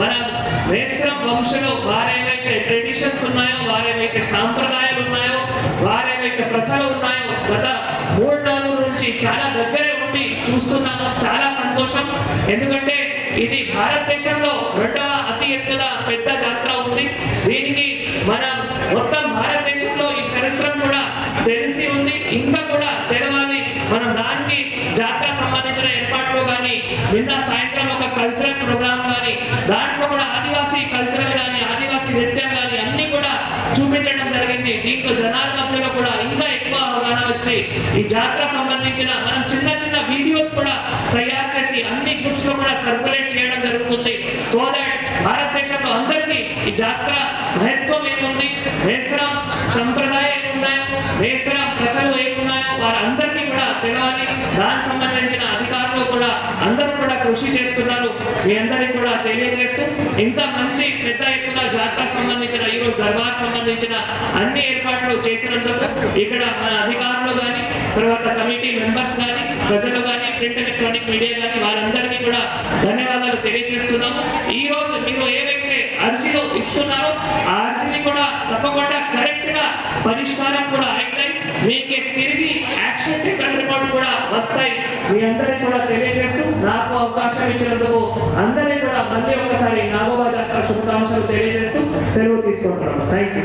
మన వేశ్రం వంశంలో వారేవైతే ట్రెడిషన్స్ ఉన్నాయో వారేవైతే సాంప్రదాయాలు ఉన్నాయో వారేవైతే ప్రథలు ఉన్నాయో గత మూడు నాలుగు నుంచి చాలా దగ్గరే ఉండి చూస్తున్నాము చాలా సంతోషం. ఎందుకంటే ఇది భారతదేశంలో రెండవ అతి ఎత్తున పెద్ద జాతర ఉంది. దీనికి మన మొత్తం భారతదేశంలో ఈ చరిత్ర కూడా తెలిసి ఉంది. ఇంకా కూడా తెలవాలి. మనం దానికి కానీ నిన్న సాయంత్రం ఒక కల్చరల్ ప్రోగ్రామ్ కానీ దాంట్లో కూడా ఆదివాసీ కల్చరల్ కానీ ఆదివాసీ నృత్యం కానీ అన్ని కూడా చూపించడం జరిగింది. దీంతో జనాల మధ్యలో కూడా ఇంకా ఎక్కువ అవగాహన వచ్చి ఈ జాతర సంబంధించిన మనం చిన్న చిన్న వీడియోస్ కూడా తయారు చేసి అన్ని గ్రూప్స్లో కూడా సర్క్యులేట్ చేయడం జరుగుతుంది. సో దాట్ భారతదేశంలో అందరికీ ఈ జాతర మహత్వం ఏముంది? వేసరం సంప్రదాయం అందరూ కూడా కృషి చేస్తున్నారు. మీ అందరికీ కూడా తెలియజేస్తూ ఇంత మంచి పెద్ద ఎత్తున జాతర సంబంధించిన ఈరోజు దర్బార్ సంబంధించిన అన్ని ఏర్పాట్లు చేసినందుకు ఇక్కడ మన అధికారులు కానీ తర్వాత కమిటీ మెంబర్స్ కానీ ప్రజలు కానీ ప్రింట్ ఎలక్ట్రానిక్ మీడియా కానీ వారందరికీ కూడా ధన్యవాదాలు తెలియజేస్తున్నాము ఈ రోజు మీరు ఏవైతే అర్జీలు ఇస్తున్నారో ఆ అర్జీని కూడా తప్పకుండా కరెక్ట్గా పరిష్కారం కూడా అయితే మీకు తిరిగి వస్తాయి మీ అందరికీ కూడా తెలియజేస్తూ నాకు అవకాశం ఇచ్చినందుకు అందరికీ కూడా మళ్ళీ ఒకసారి నాగోబా జాతర శుభాకాంక్షలు తెలియజేస్తూ సెలవు తీసుకుంటున్నాను. Thank you